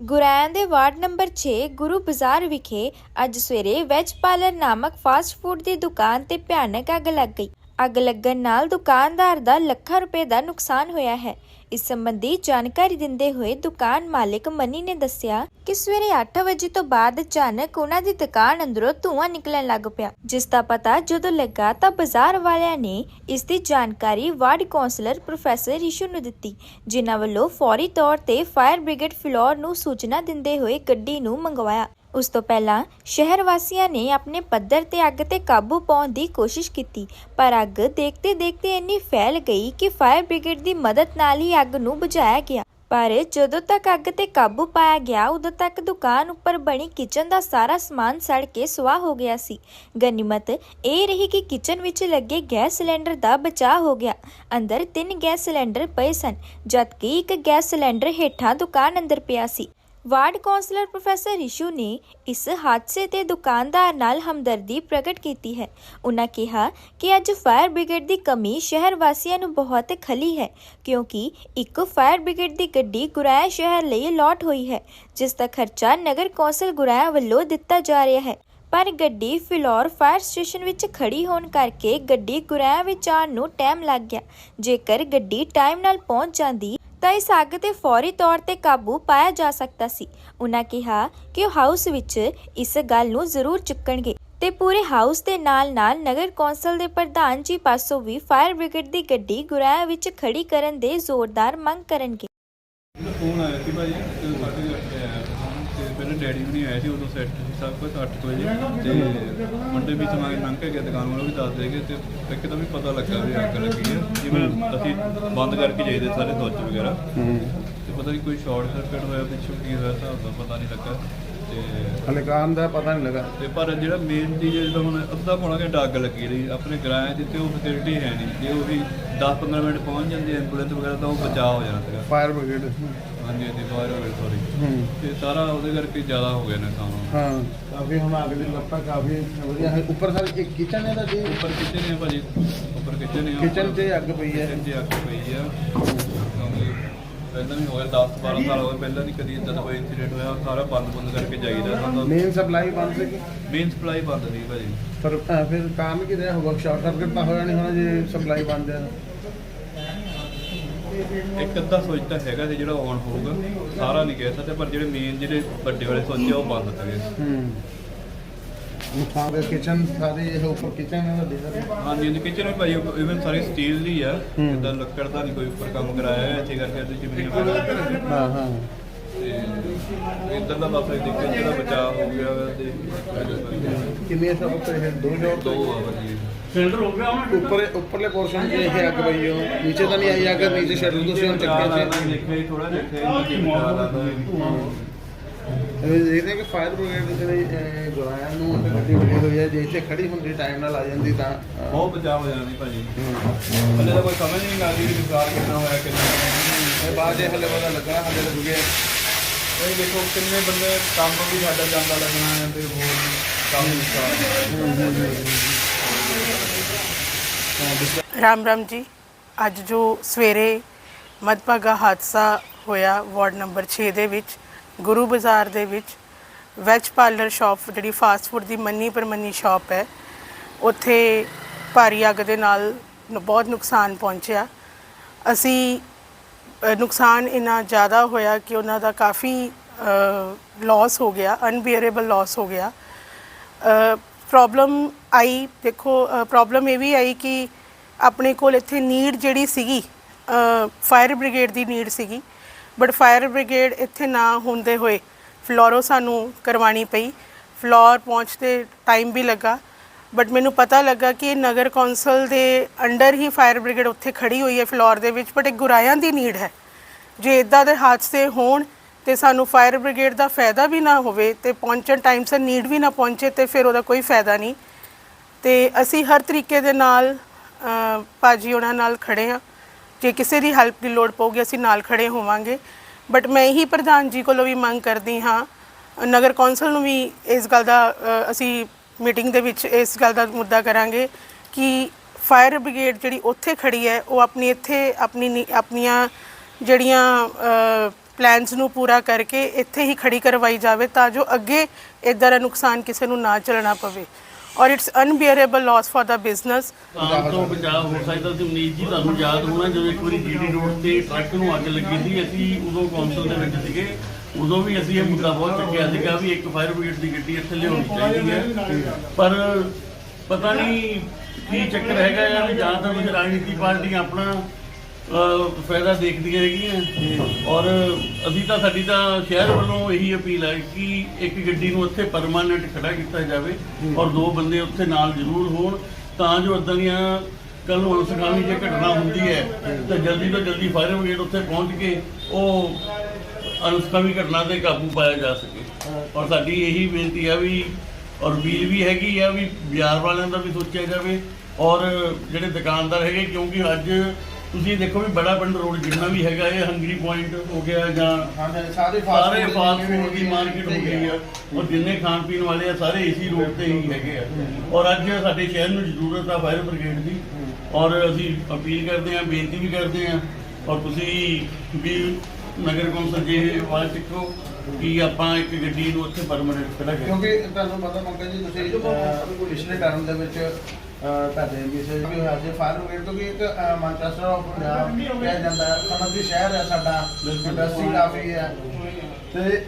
ਗੁਰੈਣ ਦੇ ward number 6 ਗੁਰੂ ਬਾਜ਼ਾਰ ਵਿਖੇ ਅੱਜ ਸਵੇਰੇ ਵੈਜ ਪਾਰਲਰ ਨਾਮਕ ਫਾਸਟ ਫੂਡ ਦੀ ਦੁਕਾਨ ਤੇ ਭਿਆਨਕ ਅੱਗ ਲੱਗ ਗਈ। ਅੱਗ ਲੱਗਣ ਨਾਲ ਦੁਕਾਨਦਾਰ ਦਾ ਲੱਖਾਂ ਰੁਪਏ ਦਾ ਨੁਕਸਾਨ ਹੋਇਆ ਹੈ। ਇਸ ਸੰਬੰਧੀ ਜਾਣਕਾਰੀ ਦਿੰਦੇ ਹੋਏ ਦੁਕਾਨ ਮਾਲਕ ਮਨੀ ਨੇ ਦੱਸਿਆ ਕਿ ਸਵੇਰੇ 8 ਵਜੇ ਤੋਂ ਬਾਅਦ ਅਚਾਨਕ ਉਹਨਾਂ ਦੀ ਦੁਕਾਨ ਅੰਦਰੋਂ ਧੂੰਆਂ ਨਿਕਲਣ ਲੱਗ ਪਿਆ, ਜਿਸ ਦਾ ਪਤਾ ਜਦੋਂ ਲੱਗਾ ਤਾਂ ਬਾਜ਼ਾਰ ਵਾਲਿਆਂ ਨੇ ਇਸ ਦੀ ਜਾਣਕਾਰੀ ਵਾਰਡ ਕੌਂਸਲਰ ਪ੍ਰੋਫੈਸਰ ਰਿਸ਼ੂ ਨੂੰ ਦਿੱਤੀ, ਜਿਨ੍ਹਾਂ ਵੱਲੋਂ ਫੌਰੀ ਤੌਰ ਤੇ ਫਾਇਰ ਬ੍ਰਿਗੇਡ ਫਲੋਰ ਨੂੰ ਸੂਚਨਾ ਦਿੰਦੇ ਹੋਏ ਗੱਡੀ ਨੂੰ ਮੰਗਵਾਇਆ। ਉਸ ਤੋਂ ਪਹਿਲਾਂ ਸ਼ਹਿਰ ਵਾਸੀਆਂ ਨੇ ਆਪਣੇ ਪੱਧਰ ਤੇ ਅੱਗ ਤੇ ਕਾਬੂ ਪਾਉਣ ਦੀ ਕੋਸ਼ਿਸ਼ ਕੀਤੀ, ਪਰ ਅੱਗ ਦੇਖਦੇ ਦੇਖਦੇ ਇੰਨੀ ਫੈਲ ਗਈ ਕਿ ਫਾਇਰ ਬ੍ਰਿਗੇਡ ਦੀ ਮਦਦ ਨਾਲ ਹੀ ਅੱਗ ਨੂੰ ਬੁਝਾਇਆ ਗਿਆ। ਪਰ ਜਦੋਂ ਤੱਕ ਅੱਗ ਤੇ ਕਾਬੂ ਪਾਇਆ ਗਿਆ, ਉਦੋਂ ਤੱਕ ਦੁਕਾਨ ਉੱਪਰ ਬਣੀ ਕਿਚਨ ਦਾ ਸਾਰਾ ਸਮਾਨ ਸੜ ਕੇ ਸੁਆਹ ਹੋ ਗਿਆ ਸੀ। ਗਨੀਮਤ ਇਹ ਰਹੀ ਕਿ ਕਿਚਨ ਵਿੱਚ ਲੱਗੇ ਗੈਸ ਸਿਲੰਡਰ ਦਾ ਬਚਾਅ ਹੋ ਗਿਆ। ਅੰਦਰ ਤਿੰਨ ਗੈਸ ਸਿਲੰਡਰ ਪਏ ਸਨ, ਜਦਕਿ ਇੱਕ ਗੈਸ ਸਿਲੰਡਰ ਹੇਠਾਂ ਦੁਕਾਨ ਅੰਦਰ ਪਿਆ ਸੀ। ਵਾਰਡ ਕੌਂਸਲਰ ਪ੍ਰੋਫੈਸਰ ਰਿਸ਼ੂ ਨੇ ਇਸ ਹਾਦਸੇ ਤੇ ਦੁਕਾਨਦਾਰ ਨਾਲ ਹਮਦਰਦੀ ਪ੍ਰਗਟ ਕੀਤੀ ਹੈ। ਉਹਨਾਂ ਕਿਹਾ ਕਿ ਅੱਜ ਫਾਇਰ ਬ੍ਰਿਗੇਡ ਦੀ ਕਮੀ ਸ਼ਹਿਰ ਵਾਸੀਆਂ ਨੂੰ ਬਹੁਤ ਖਲੀ ਹੈ, ਕਿਉਂਕਿ ਇੱਕ ਫਾਇਰ ਬ੍ਰਿਗੇਡ ਦੀ ਗੱਡੀ ਗੁਰਾਇਆ ਸ਼ਹਿਰ ਲਈ ਅਲਾਟ ਹੋਈ ਹੈ, ਜਿਸ ਦਾ ਖਰਚਾ ਨਗਰ ਕੌਂਸਲ ਗੁਰਾਇਆ ਵੱਲੋਂ ਦਿੱਤਾ ਜਾ ਰਿਹਾ ਹੈ। ਪਰ ਗੱਡੀ ਫਿਲੌਰ ਫਾਇਰ ਸਟੇਸ਼ਨ ਵਿੱਚ ਖੜੀ ਹੋਣ ਕਰਕੇ ਗੱਡੀ ਗੁਰਾਇਆ ਵਿੱਚ ਆਉਣ ਨੂੰ ਟਾਈਮ ਲੱਗ ਗਿਆ। ਜੇਕਰ ਗੱਡੀ ਟਾਈਮ ਨਾਲ ਪਹੁੰਚ ਜਾਂਦੀ ਤਾਂ ਇਸ ਅੱਗ ਤੇ ਫੌਰੀ ਤੌਰ ਤੇ ਕਾਬੂ ਪਾਇਆ ਜਾ ਸਕਦਾ ਸੀ। ਉਹਨਾਂ ਕਿਹਾ ਕਿ ਉਹ ਹਾਊਸ ਵਿੱਚ ਇਸ ਗੱਲ ਨੂੰ ਜ਼ਰੂਰ ਚੁੱਕਣਗੇ ਤੇ ਪੂਰੇ ਹਾਊਸ ਦੇ ਨਾਲ-ਨਾਲ ਨਗਰ ਕੌਂਸਲ ਦੇ ਪ੍ਰਧਾਨ ਜੀ ਪਾਸੋਂ ਵੀ ਫਾਇਰ ਬ੍ਰਿਗੇਡ ਦੀ ਗੱਡੀ ਗੁਰਾਇਆ ਵਿੱਚ ਖੜੀ ਕਰਨ ਦੇ ਜ਼ੋਰਦਾਰ ਮੰਗ ਕਰਨਗੇ। ਫੋਨ ਆਇਆ ਸੀ ਭਾਜੀ ਤੇ ਸਾਡੇ ਘਰ ਤੇ ਆਇਆ ਤੇ ਪਹਿਲੇ ਡੈਡੀ ਵੀ ਨਹੀਂ ਆਏ ਸੀ ਉਦੋਂ ਸੈੱਟ ਸੀ ਸਭ ਕੁਝ 8 ਵਜੇ। ਤੇ ਮੁੰਡੇ ਵਿੱਚ ਮੈਂ ਲੰਘ ਕੇ ਗਿਆ ਦੁਕਾਨ ਵਾਲਾ ਵੀ ਦੱਸ ਦੇਗੇ ਤੇ ਇੱਕਦਮ ਹੀ ਪਤਾ ਲੱਗਾ ਵੀ ਅੱਗ ਲੱਗੀ ਹੈ ਜਿਵੇਂ ਅਸੀਂ ਬੰਦ ਕਰਕੇ ਜਾਈਦੇ ਸਾਰੇ ਸੁੱਚ ਵਗੈਰਾ। ਤੇ ਪਤਾ ਨਹੀਂ ਕੋਈ ਸ਼ਾਰਟ ਸਰਕਟ ਹੋਇਆ ਪਿੱਛੋਂ ਕੀ ਹੋਇਆ ਦਾ ਪਤਾ ਨਹੀਂ ਲੱਗਾ। ਤੇ ਹਲੇ ਕਾਰਨ ਦਾ ਪਤਾ ਨਹੀਂ ਲੱਗਾ। ਤੇ ਪਰ ਜਿਹੜਾ ਮੇਨ ਚੀਜ਼ ਹੈ ਜਦੋਂ ਹੁਣ ਅੱਧਾ ਪੌਣਾ ਘੰਟਾ ਅੱਗ ਲੱਗੀ ਰਹੀ ਆਪਣੇ ਕਿਰਾਏ ਜਿੱਤੇ ਉਹ ਫੈਸਿਲਿਟੀ ਹੈ ਨਹੀਂ ਜੇ ਉਹ ਵੀ 10-15 ਮਿੰਟ ਪਹੁੰਚ ਜਾਂਦੀ ਐਂਬੂਲੈਂਸ ਵਗੈਰਾ ਤਾਂ ਉਹ ਬਚਾਅ ਹੋ ਜਾਣਾ ਸੀਗਾ। ਫਾਇਰ ਬ੍ਰਿਗੇਡ ਹਾਂਜੀ ਹਾਂਜੀ ਫਾਇਰ ਹੋਵੇ ਸੌਰੀ ਹੂੰ। ਤੇ ਸਾਰਾ ਉਹਦੇ ਕਰਕੇ ਜ਼ਿਆਦਾ ਹੋ ਗਿਆ ਨੁਕਸਾਨ ਹਾਂ। ਕਾਫੀ ਹੁਣ ਅੱਗ ਦੀ ਲੱਪਾ ਕਾਫੀ ਵਧੀਆ ਹੈ। ਉੱਪਰ ਸਰ ਇੱਕ ਕਿਚਨ ਹੈ ਦਾ ਜੀ? ਉੱਪਰ ਕਿਚਨ ਹੈ ਭਾਜੀ। ਉੱਪਰ ਕਿਚਨ ਹੈ ਕਿਚਨ 'ਚ ਅੱਗ ਪਈ ਹੈ। ਕਿਚਨ ਅੱਗ ਪਈ ਕਿਉਂਕਿ ਪਹਿਲਾਂ ਵੀ ਹੋਇਆ 10 12 ਸਾਲ ਹੋਏ ਪਹਿਲਾਂ ਨਹੀਂ ਕਦੀ ਇਦਾਂ ਦਾ ਕੋਈ ਇਨਸੀਡੈਂਟ ਹੋਇਆ ਸਾਰਾ ਬੰਦ ਬੰਦ ਕਰਕੇ ਜਾਈਦਾ ਸਾਨੂੰ ਮੇਨ ਸਪਲਾਈ ਬੰਦ ਸੀ ਮੇਨ ਸਪਲਾਈ ਬੰਦ ਸੀ ਭਾਜੀ। ਪਰ ਅ, ਫਿਰ ਕਾਰਨ ਕੀ ਰਿਹਾ? ਹੋਗਾ ਸ਼ਾਰਟ ਸਰਕਟ ਤਾਂ ਹੋਇਆ ਨਹੀਂ ਹੋਣਾ ਜੇ ਸਪਲਾਈ ਬੰਦ ਹੈ ਇੱਕ ਅੱਧਾ ਸੁੱਚ ਤਾਂ ਹੈਗਾ ਸੀ ਜਿਹੜਾ ਆਨ ਹੋਊਗਾ। ਸਾਰਾ ਨਹੀਂ ਕਹਿ ਸਕਦੇ ਪਰ ਜਿਹੜੇ ਮੇਨ ਜਿਹੜੇ ਵੱਡੇ ਵਾਲੇ ਸੁੱਚ ਉਹ ਬੰਦ ਸੀਗੇ ਹੂੰ। ਦੇ ਕਿਚਨ ਸਾਰੇ ਇਹ ਉੱਪਰ ਕਿਚਨ ਹੈ ਵੱਡੀ ਸਾਰੀ ਹਾਂਜੀ ਹਾਂਜੀ ਕਿਚਨ ਵੀ ਭਾਜੀ ਇਵਨ ਸਾਰੀ ਸਟੀਲ ਦੀ ਆ। ਹੂੰ। ਜਿੱਦਾਂ ਲੱਕੜ ਦਾ ਨਹੀਂ ਕੋਈ ਉੱਪਰ ਕੰਮ ਕਰਾਇਆ ਹੈ ਇੱਥੇ ਕਰਕੇ ਇਹਦੇ ਚ ਵੀ ਨਹੀਂ ਹਾਂ ਹਾਂ। ਤੇ ਇਦਾਂ ਦਾ ਬਸ ਦਿੱਕਤ ਜਿਹੜਾ ਬਚਾਅ ਹੋ ਗਿਆ ਤੇ ਕਿੰਨੇ ਸਭ ਉੱਪਰ ਇਹ ਦੋ ਜੋੜ ਦੋ ਆ ਭਾਜੀ। ਉੱਪਰ ਉੱਪਰਲੇ ਪੋਰਸ਼ਨ 'ਚ ਇਹ ਅੱਗ ਪਈ ਹੋ ਨੀਚੇ ਤਾਂ ਨਹੀਂ ਆਈ ਅੱਗ ਨੀਚੇ ਸ਼ਟਰ ਤੁਸੀਂ ਹੁਣ ਚੱਕਿਆ ਸੀ। ਦੇਖਿਆ ਥੋੜਾ ਦੇਖਿਆ ਕਿ ਬਚਾਅ ਲੱਗਦਾ ਇਹ ਦੇਖਦੇ ਕਿ ਫਾਇਰ ਬ੍ਰਿਗੇਡ ਦੇ ਜਿਹੜੇ ਗੁਰਾਇਆ ਨੂੰ ਤੇ ਗੱਡੀ ਬਣੀ ਹੋਈ ਹੈ। ਜੇ ਇੱਥੇ ਖੜੀ ਹੁੰਦੀ ਟਾਈਮ ਨਾਲ ਆ ਜਾਂਦੀ ਤਾਂ ਅ, ਬਹੁਤ ਬਚਾਅ ਹੋ ਜਾਣਾ ਸੀ ਭਾਜੀ। ਹੂੰ। ਹਲੇ ਤਾਂ ਕੋਈ ਸਮਝ ਨਹੀਂ ਲੱਗਦੀ ਕਿ ਵਿਚਾਰ ਕਿੰਨਾ ਹੋਇਆ ਕਿੰਨਾ ਨਹੀਂ। ਇਹ ਬਾਅਦ ਜੇ ਹਲੇ ਪਤਾ ਲੱਗਣਾ ਹਲੇ ਤਾਂ ਕਿਉਂਕਿ ਇਹ ਦੇਖੋ ਕਿੰਨੇ ਬੰਦੇ ਕੰਮ ਵੀ ਸਾਡਾ ਜਾਂਦਾ ਲੱਗਣਾ ਹੈ ਤੇ ਹੋਰ ਵੀ ਕੰਮ ਨੁਕਸਾਨ ਰਾਮ ਰਾਮ ਜੀ ਅੱਜ ਜੋ ਸਵੇਰੇ ਮਦਭਾਗਾ ਹਾਦਸਾ ਹੋਇਆ ਵਾਰਡ ਨੰਬਰ 6 ਦੇ ਵਿੱਚ ਗੁਰੂ ਬਾਜ਼ਾਰ ਦੇ ਵਿੱਚ ਵੈਜ ਪਾਰਲਰ ਸ਼ਾਪ, ਜਿਹੜੀ ਫਾਸਟ ਫੂਡ ਦੀ ਮੰਨੀ ਪਰਮੰਨੀ ਸ਼ਾਪ ਹੈ, ਉੱਥੇ ਭਾਰੀ ਅੱਗ ਦੇ ਨਾਲ ਬਹੁਤ ਨੁਕਸਾਨ ਪਹੁੰਚਿਆ। ਅਸੀਂ ਨੁਕਸਾਨ ਇੰਨਾ ਜ਼ਿਆਦਾ ਹੋਇਆ ਕਿ ਉਹਨਾਂ ਦਾ ਕਾਫੀ ਲਾਸ ਹੋ ਗਿਆ ਅਨਬੀਅਰੇਬਲ ਲਾਸ ਹੋ ਗਿਆ। ਪ੍ਰੋਬਲਮ ਆਈ, ਦੇਖੋ ਪ੍ਰੋਬਲਮ ਇਹ ਵੀ ਆਈ ਕਿ ਆਪਣੇ ਕੋਲ ਇੱਥੇ ਨੀਡ ਜਿਹੜੀ ਸੀਗੀ ਫਾਇਰ ਬ੍ਰਿਗੇਡ ਦੀ ਨੀਡ ਸੀਗੀ। ਬਟ ਫਾਇਰ ਬ੍ਰਿਗੇਡ ਇੱਥੇ ਨਾ ਹੁੰਦੇ ਹੋਏ ਫਲੋਰੋ ਸਾਨੂੰ ਕਰਵਾਣੀ ਪਈ। ਫਲੋਰ ਪਹੁੰਚਦੇ ਟਾਈਮ ਵੀ ਲੱਗਾ। ਬਟ ਮੈਨੂੰ ਪਤਾ ਲੱਗਾ ਕਿ ਨਗਰ ਕੌਂਸਲ ਦੇ ਅੰਡਰ ਹੀ ਫਾਇਰ ਬ੍ਰਿਗੇਡ ਉੱਥੇ ਖੜੀ ਹੋਈ ਹੈ ਫਲੋਰ ਦੇ ਵਿੱਚ ਬਟ ਇਹ ਗੁਰਾਇਆਂ ਦੀ ਨੀਡ ਹੈ। ਜੇ ਇਦਾਂ ਦੇ ਹਾਦਸੇ ਹੋਣ ਤੇ ਸਾਨੂੰ ਫਾਇਰ ਬ੍ਰਿਗੇਡ ਦਾ ਫਾਇਦਾ ਵੀ ਨਾ ਹੋਵੇ ਤੇ ਪਹੁੰਚਣ ਟਾਈਮ ਸਿਰ ਨੀਡ ਵੀ ਨਾ ਪਹੁੰਚੇ ਤੇ ਫਿਰ ਉਹਦਾ ਕੋਈ ਫਾਇਦਾ ਨਹੀਂ। ਤੇ ਅਸੀਂ ਹਰ ਤਰੀਕੇ ਦੇ ਨਾਲ ਅ, ਭਾਜੀ ਉਹਨਾਂ ਨਾਲ ਖੜੇ ਆ ਜੇ ਕਿਸੇ ਦੀ ਹੈਲਪ ਦੀ ਲੋੜ ਪਊਗੀ ਅਸੀਂ ਨਾਲ ਖੜੇ ਹੋਵਾਂਗੇ। ਬਟ ਮੈਂ ਇਹੀ ਪ੍ਰਧਾਨ ਜੀ ਕੋਲੋਂ ਵੀ ਮੰਗ ਕਰਦੀ ਹਾਂ ਨਗਰ ਕੌਂਸਲ ਨੂੰ ਵੀ ਇਸ ਗੱਲ ਦਾ ਅਸੀਂ ਮੀਟਿੰਗ ਦੇ ਵਿੱਚ ਇਸ ਗੱਲ ਦਾ ਮੁੱਦਾ ਕਰਾਂਗੇ ਕਿ ਫਾਇਰ ਬ੍ਰਿਗੇਡ ਜਿਹੜੀ ਉੱਥੇ ਖੜੀ ਹੈ ਉਹ ਆਪਣੀ ਇੱਥੇ ਆਪਣੀ ਨੀ- ਆਪਣੀਆਂ ਜਿਹੜੀਆਂ ਅ, ਪਲਾਨਸ ਨੂੰ ਪੂਰਾ ਕਰਕੇ ਇੱਥੇ ਹੀ ਖੜੀ ਕਰਵਾਈ ਜਾਵੇ ਤਾਂ ਜੋ ਅੱਗੇ ਇਦਾਂ ਦਾ ਨੁਕਸਾਨ ਕਿਸੇ ਨੂੰ ਨਾ ਝੱਲਣਾ ਪਵੇ। ਔਰ it's unbearable loss for the business ਆਮ ਤੋਂ ਬਚਾਅ ਹੋ ਸਕਦਾ ਤੇ ਮਨੀਸ਼ ਜੀ ਤੁਹਾਨੂੰ ਯਾਦ ਹੋਣਾ, ਜਦੋਂ ਇੱਕ ਵਾਰੀ ਜੀਡੀ ਰੋਡ ਤੇ ਟਰੱਕ ਨੂੰ ਅੱਗ ਲੱਗੀ ਸੀ, ਅਸੀਂ ਉਦੋਂ ਕੌਂਸਲ ਦੇ ਵਿੱਚ ਸੀਗੇ। ਉਦੋਂ ਵੀ ਅਸੀਂ ਇਹ ਮੁੱਦਾ ਬਹੁਤ ਚੱਕਿਆ ਸੀਗਾ ਵੀ ਇੱਕ ਫਾਇਰ ਬ੍ਰਿਗੇਡ ਦੀ ਗੱਡੀ ਇੱਥੇ ਲਿਆਉਣੀ ਚਾਹੀਦੀ ਹੈ। ਪਰ ਪਤਾ ਨਹੀਂ ਕੀ ਚੱਕਰ ਹੈਗਾ ਯਾਰ ਜਾਂ ਤਾਂ ਰਾਜਨੀਤੀ ਪਾਰਟੀਆਂ ਆਪਣਾ ਅਹ, ਫਾਇਦਾ ਦੇਖਦੀਆਂ ਹੈਗੀਆਂ। ਔਰ ਅਸੀਂ ਤਾਂ ਸਾਡੀ ਤਾਂ ਸ਼ਹਿਰ ਵੱਲੋਂ ਇਹੀ ਅਪੀਲ ਹੈ ਕਿ ਇੱਕ ਗੱਡੀ ਨੂੰ ਇੱਥੇ ਪਰਮਾਨੈਂਟ ਖੜਾ ਕੀਤਾ ਜਾਵੇ ਔਰ ਦੋ ਬੰਦੇ ਉੱਥੇ ਨਾਲ ਜ਼ਰੂਰ ਹੋਣ। ਤਾਂ ਜੋ ਇਦਾਂ ਦੀਆਂ ਕੱਲ ਨੂੰ ਅਨਸਖਾਮੀ ਜੇ ਘਟਨਾ ਹੁੰਦੀ ਹੈ ਤਾਂ ਜਲਦੀ ਤੋਂ ਜਲਦੀ ਫਾਇਰ ਬ੍ਰਿਗੇਡ ਉੱਥੇ ਪਹੁੰਚ ਕੇ ਉਹ ਅਨਸਖਾਮੀ ਘਟਨਾ ਤੇ ਕਾਬੂ ਪਾਇਆ ਜਾ ਸਕੇ। ਔਰ ਸਾਡੀ ਇਹੀ ਬੇਨਤੀ ਆ ਵੀ ਔਰ ਬੀਲ ਵੀ ਹੈਗੀ ਆ ਵੀ ਬਾਜ਼ਾਰ ਵਾਲਿਆਂ ਦਾ ਵੀ ਸੋਚਿਆ ਜਾਵੇ। ਔਰ ਜਿਹੜੇ ਦੁਕਾਨਦਾਰ ਹੈਗੇ ਕਿਉਂਕਿ ਅੱਜ ਤੁਸੀਂ ਦੇਖੋ ਵੀ ਬੜਾ ਪਿੰਡ ਰੋਡ ਜਿੰਨਾ ਵੀ ਹੈਗਾ ਇਹ ਹੰਗਰੀ ਪੁਆਇੰਟ ਹੋ ਗਿਆ ਜਾਂ ਸਾਰੇ ਸਾਰੇ ਫਾਸਟ ਫੂਡ ਦੀ ਮਾਰਕੀਟ ਹੋ ਗਈ ਆ। ਔਰ ਜਿੰਨੇ ਖਾਣ ਪੀਣ ਵਾਲੇ ਆ ਸਾਰੇ ਏਸੀ ਰੋਡ ਤੇ ਹੀ ਹੈਗੇ ਆ। ਔਰ ਅੱਜ ਸਾਡੇ ਸ਼ਹਿਰ ਨੂੰ ਜ਼ਰੂਰਤ ਆ ਫਾਇਰ ਬ੍ਰਿਗੇਡ ਦੀ। ਔਰ ਅਸੀਂ ਅਪੀਲ ਕਰਦੇ ਆ ਬੇਨਤੀ ਵੀ ਕਰਦੇ ਆ ਔਰ ਤੁਸੀਂ ਵੀ ਨਗਰ ਕੌਂਸਲ ਜੇ ਆਵਾਜ਼ ਚੱਕੋ ਕਿ ਆਪਾਂ ਇੱਕ ਗੱਡੀ ਨੂੰ ਉੱਥੇ ਪਰਮਨੈਂਟ ਕਰੀਏ ਕਿਉਂਕਿ ਤੁਹਾਨੂੰ ਪਤਾ ਪੰਕਜ ਜੀ ਤੁਸੀਂ ਪਿਛਲੇ ਟਰਮ ਦੇ ਵਿੱਚ ਤੁਹਾਡੇ ਵਿਸ਼ੇ ਵੀ ਹੋਇਆ ਸੀ ਤੋਂ ਵੀ ਇੱਕ ਅਹ, ਮਾਨਚੈਸਟਰ ਆਫ ਪੰਜਾਬ ਕਿਹਾ ਜਾਂਦਾ ਹੈ। ਸਮਝੀ ਸ਼ਹਿਰ ਹੈ ਸਾਡਾ ਇੰਡਸਟਰੀ ਕਾਫੀ ਹੈ। ਤੇ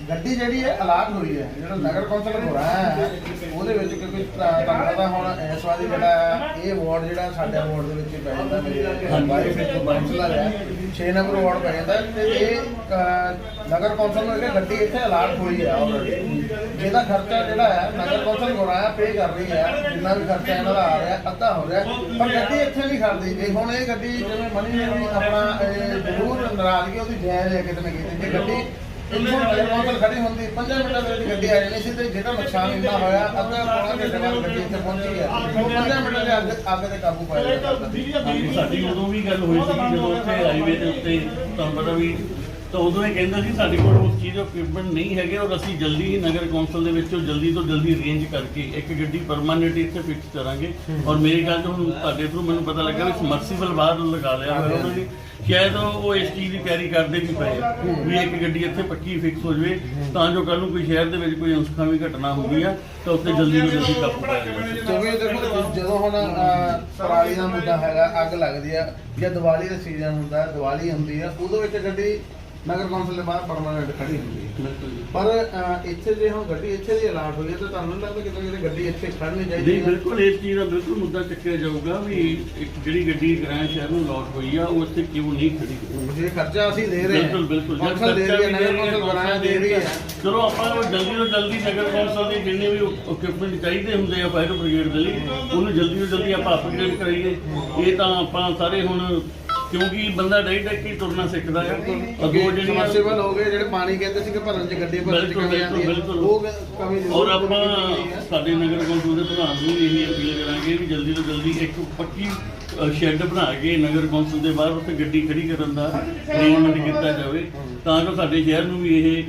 ਗੱਡੀ ਜਿਹੜੀ ਹੈ ਅਲਾਟ ਹੋਈ ਹੈ। ਜਿਹੜਾ ਨਗਰ ਕੌਂਸਲ ਘੋੜਾ ਹੈ ਉਹਦੇ ਵਿੱਚ ਕਿਉਂਕਿ ਤੁਹਾਨੂੰ ਪਤਾ ਹੁਣ ਇਸ ਵਾਰੀ ਜਿਹੜਾ ਹੈ, ਇਹ ਵਾਰਡ ਜਿਹੜਾ ਸਾਡੇ ਵਾਰਡ ਦੇ ਵਿੱਚ ਹੀ ਪੈ ਜਾਂਦਾ ਮੇਰੇ ਵਾਈਫ ਇੱਕ ਕਾਉਂਸਲਰ ਹੈ। 6 ਨੰਬਰ ਵਾਰਡ ਪੈ ਜਾਂਦਾ ਤੇ ਇਹ ਨਗਰ ਕੌਂਸਲ ਨੂੰ ਇਹ ਗੱਡੀ ਇੱਥੇ ਅਲਾਟ ਹੋਈ ਹੈ ਆਲਰੇਡੀ ਜਿਹਦਾ ਖਰਚਾ ਜਿਹੜਾ ਹੈ ਨਗਰ ਕੌਂਸਲ ਗੋਰਾਇਆ ਪੇ ਕਰ ਰਹੀ ਹੈ ਜਿੰਨਾ ਵੀ ਖਰਚਾ ਇਹਨਾਂ ਦਾ ਆ ਰਿਹਾ ਅੱਧਾ ਹੋ ਰਿਹਾ ਪਰ ਗੱਡੀ ਇੱਥੇ ਨਹੀਂ ਖੜਦੀ। ਜੇ ਹੁਣ ਇਹ ਗੱਡੀ ਜਿਵੇਂ ਮਨੀ ਨੇ ਵੀ ਆਪਣਾ ਜ਼ਰੂਰ ਨਾਰਾਜ਼ਗੀ ਉਹਦੀ ਜਾਇਜ਼ ਹੈ ਕਿਤੇ ਨਾ ਕਿਤੇ। ਜੇ ਗੱਡੀ ਕੌਂਸਲ ਖੜੀ ਹੁੰਦੀ 5 ਮਿੰਟਾਂ ਦੇ ਵਿੱਚ ਗੱਡੀ ਆ ਜਾਣੀ ਸੀ ਤੇ ਜਿਹੜਾ ਨੁਕਸਾਨ ਇੰਨਾ ਹੋਇਆ ਅੱਧਾ ਪੌਣਾ ਘੰਟੇ ਬਾਅਦ ਗੱਡੀ ਇੱਥੇ ਪਹੁੰਚੀ ਹੈ ਉਹ 5 ਮਿੰਟਾਂ ਦੇ ਅੱਗ ਅੱਗ ਤੇ ਕਾਬੂ ਪਾਇਆ ਸਾਡੀ ਉਦੋਂ ਵੀ ਗੱਲ ਹੋਈ ਸੀ ਜਦੋਂ ਉੱਥੇ ਹਾਈਵੇ ਦੇ ਉੱਤੇ ਤੁਹਾਨੂੰ ਪਤਾ ਵੀ ਤਾਂ ਉਦੋਂ ਇਹ ਕਹਿੰਦਾ ਸੀ ਸਾਡੇ ਕੋਲ ਉਸ ਚੀਜ਼ ਦਾ equipment ਨਹੀਂ ਹੈਗੇ ਔਰ ਅਸੀਂ ਜਲਦੀ ਹੀ ਨਗਰ ਕੌਂਸਲ ਦੇ ਵਿੱਚੋਂ ਜਲਦੀ ਤੋਂ ਜਲਦੀ ਅਰੇਂਜ ਕਰਕੇ ਇੱਕ ਗੱਡੀ ਪਰਮਾਨੈਂਟ ਇੱਥੇ ਫਿਕਸ ਕਰਾਂਗੇ। ਔਰ ਮੇਰੇ ਖਿਆਲ ਤੋਂ ਹੁਣ ਤੁਹਾਡੇ ਥਰੂ ਮੈਨੂੰ ਪਤਾ ਲੱਗਾ ਵੀ ਸਮਰਸੀਬਲ ਬਾਹਰ ਲਗਾ ਲਿਆ ਹੋਇਆ ਉਹਨਾਂ ਨੇ। ਸ਼ਾਇਦ ਉਹ ਇਸ ਚੀਜ਼ ਦੀ ਤਿਆਰੀ ਕਰਦੇ ਵੀ ਪਏ ਆ ਵੀ ਇੱਕ ਗੱਡੀ ਇੱਥੇ ਪੱਕੀ ਫਿਕਸ ਹੋ ਜਾਵੇ। ਤਾਂ ਜੋ ਕੱਲ ਨੂੰ ਕੋਈ ਸ਼ਹਿਰ ਦੇ ਵਿੱਚ ਕੋਈ ਅਨਸਖਾਵੀ ਘਟਨਾ ਹੁੰਦੀ ਆ ਤਾਂ ਉੱਤੇ ਜਲਦੀ ਤੋਂ ਜਲਦੀ ਕਾਬੂ ਪਾਇਆ ਜਾ ਸਕੇ। ਕਿਉਂਕਿ ਦੇਖੋ ਜਦੋਂ ਹੁਣ ਪਰਾਲੀ ਦਾ ਮੁੱਦਾ ਹੈਗਾ ਅੱਗ ਲੱਗਦੀ ਆ ਜਾਂ ਦੀਵਾਲੀ ਦਾ ਸੀਜ਼ਨ ਹੁੰਦਾ ਦੀਵਾਲੀ ਹੁੰਦੀ ਆ ਉਦੋਂ ਵਿੱਚ ਗੱਡੀ ਨਗਰ ਕੌਂਸਲ ਦੇ ਬਾਹਰ ਪਰਮਾਨੈਂਟ ਖੜੀ ਹੁੰਦੀ ਹੈ। ਪਰ ਅਹ, ਇੱਥੇ ਜੇ ਹੁਣ ਗੱਡੀ ਇੱਥੇ ਦੀ ਅਲਾਟ ਹੋਈ ਹੈ ਤਾਂ ਤੁਹਾਨੂੰ ਨਹੀਂ ਲੱਗਦਾ ਕਿਤੇ ਕਿਤੇ ਗੱਡੀ ਇੱਥੇ ਖੜਨੀ ਚਾਹੀਦੀ ਨਹੀਂ ਹੈ? ਬਿਲਕੁਲ ਇਸ ਚੀਜ਼ ਦਾ ਬਿਲਕੁਲ ਮੁੱਦਾ ਚੱਕਿਆ ਜਾਊਗਾ ਵੀ ਇੱਕ ਜਿਹੜੀ ਗੱਡੀ ਗ੍ਰੈਂਡ ਸ਼ਹਿਰ ਨੂੰ ਲੋਟ ਹੋਈ ਆ ਉਹ ਇੱਥੇ ਕਿਉਂ ਨਹੀਂ ਖੜੀ? ਜੇ ਖਰਚਾ ਅਸੀਂ ਦੇ ਰਹੇ ਹਾਂ। ਬਿਲਕੁਲ ਬਿਲਕੁਲ ਜਦ ਕੌਂਸਲ ਦੇ ਰਹੀ ਹੈ ਖਰਚਾ ਨਗਰ ਵੀ ਕੌਂਸਲ ਬਣਾਇਆ ਦੇ ਰਹੀ ਹੈ। ਚਲੋ ਆਪਾਂ ਨੂੰ ਜਲਦੀ ਤੋਂ ਜਲਦੀ ਨਗਰ ਕੌਂਸਲ ਦੇ ਜਿੰਨੇ ਵੀ ਇਕਵਿਪਮੈਂਟ ਚਾਹੀਦੇ ਹੁੰਦੇ ਆ ਫਾਇਰ ਬ੍ਰਿਗੇਡ ਦੇ ਲਈ ਉਹਨੂੰ ਜਲਦੀ ਤੋਂ ਜਲਦੀ ਆਪਾਂ ਅਪਗ੍ਰੇਡ ਕਰਾਈਏ। ਇਹ ਤਾਂ ਆਪਾਂ ਸਾਰੇ ਹੁਣ ਕਿਉਂਕਿ ਬੰਦਾ ਡਾਈ ਡਾਈ ਕੇ ਤੁਰਨਾ ਸਿੱਖਦਾ ਔਰ ਦੋ ਜਿਹੜੀਆਂ ਸਮਰਸੀਬਲ ਹੋ ਗਏ ਜਿਹੜੇ ਪਾਣੀ ਕਹਿੰਦੇ ਸੀ ਕਿ ਭਰਨ ਚ ਗੱਡੀ ਭਰਨ ਚ ਕਮੀ ਆਉਂਦੀ ਹੈ ਉਹ ਕਮੀ ਜ਼ਰੂਰ ਔਰ ਆਪਾਂ ਹੈ। ਸਾਡੇ ਨਗਰ ਕੌਂਸਲ ਦੇ ਪ੍ਰਧਾਨ ਨੂੰ ਵੀ ਇਹ ਅਪੀਲ ਕਰਾਂਗੇ ਵੀ ਜਲਦੀ ਤੋਂ ਜਲਦੀ ਇੱਕ ਪੱਕੀ ਸ਼ੈੱਡ ਬਣਾ ਕੇ ਨਗਰ ਕੌਂਸਲ ਦੇ ਬਾਹਰ ਉੱਥੇ ਗੱਡੀ ਖੜੀ ਕਰਨ ਦਾ ਅਰੇਂਜਮੈਂਟ ਕੀਤਾ ਜਾਵੇ। ਤਾਂ ਜੋ ਸਾਡੇ ਸ਼ਹਿਰ ਨੂੰ ਵੀ ਇਹ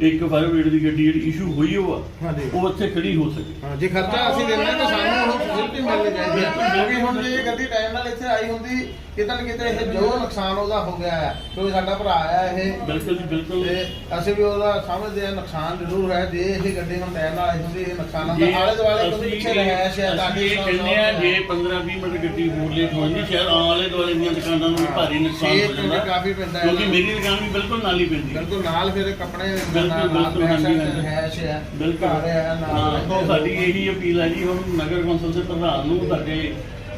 ਇੱਕ ਫਾਇਰ ਬ੍ਰਿਗੇਡ ਦੀ ਗੱਡੀ ਜਿਹੜੀ ਇਸ਼ੂ ਹੋਈ ਉਹ ਆ ਉਹ ਉੱਥੇ ਖੜੀ ਹੋ ਸਕੇ। ਜੇ ਖਰਚਾ ਅਸੀਂ ਦੇਣਾ ਤਾਂ ਸਾਨੂੰ ਉਹ ਫੈਸਿਲਿਟੀ ਮਿਲਣੀ ਚਾਹੀਦੀ ਹੈ। ਕਿਉਂਕਿ ਹੁਣ ਜੇ ਇਹ ਗੱਡੀ ਟਾਈਮ ਨਾਲ ਇੱਥੇ ਆਈ ਹੁੰਦੀ ਕਿਤੇ ਨਾ ਕਿਤੇ ਇਹ ਜੋ ਨੁਕਸਾਨ ਉਹਦਾ ਹੋ ਗਿਆ ਹੈ ਕਿਉਂਕਿ ਸਾਡਾ ਭਰਾ ਆ ਇਹ। ਬਿਲਕੁਲ ਜੀ ਬਿਲਕੁਲ। ਤੇ ਅਸੀਂ ਵੀ ਉਹਦਾ ਸਮਝਦੇ ਹਾਂ ਨੁਕਸਾਨ ਜ਼ਰੂਰ ਹੈ। ਜੇ ਇਹ ਗੱਡੀ ਹੁਣ ਟਾਈਮ ਨਾਲ ਆਈ ਹੁੰਦੀ ਇਹ ਨੁਕਸਾਨ ਜੇ ਆਲੇ ਦੁਆਲੇ ਕੋਈ ਪਿੱਛੇ ਰਹਿ ਸ਼ਾਇਦ ਅਸੀਂ ਇਹ ਕਹਿੰਦੇ ਆ ਜੇ 15 20 ਮਿੰਟ ਗੱਡੀ ਹੋਰ ਲੇਟ ਹੋ ਜਾਂਦੀ ਸ਼ਹਿਰ ਆਲੇ ਦੁਆਲੇ ਦੀਆਂ ਦੁਕਾਨਾਂ ਨੂੰ ਭਾਰੀ ਨੁਕਸਾਨ ਹੋ ਜਾਂਦਾ। ਕਿਉਂਕਿ ਮੇਰੀ ਦੁਕਾਨ ਵੀ ਬਿਲਕੁਲ ਨਾਲ ਹੀ ਪੈਂਦੀ ਹੈ। ਬਿਲਕੁਲ ਨਾਲ ਫਿਰ ਕੱਪੜੇ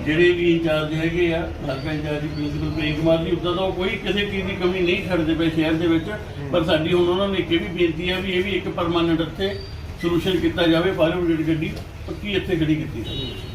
ਜਿਹੜੇ ਵੀ ਇੰਚਾਰਜ ਹੈਗੇ ਆ ਹਲਕਾ ਇੰਚਾਰਜ ਪ੍ਰਿੰਸੀਪਲ ਪ੍ਰੇਮ ਕੁਮਾਰ ਜੀ ਉਦਾਂ ਤਾਂ ਕੋਈ ਕਿਸੇ ਚੀਜ਼ ਦੀ ਕਮੀ ਨਹੀਂ ਛੱਡਦੇ ਪਏ ਸ਼ਹਿਰ ਦੇ ਵਿੱਚ ਪਰ ਸਾਡੀ ਹੁਣ ਉਹਨਾਂ ਨੇ ਇੱਕ ਵੀ ਬੇਨਤੀ ਹੈ ਵੀ ਇਹ ਵੀ ਇੱਕ ਪਰਮਾਨੈਂਟ ਇੱਥੇ ਸੋਲੂਸ਼ਨ ਕੀਤਾ ਜਾਵੇ ਫਾਇਰ ਬ੍ਰਿਗੇਡ ਗੱਡੀ ਪੱਕੀ ਇੱਥੇ ਖੜੀ ਕੀਤੀ ਜਾਵੇ।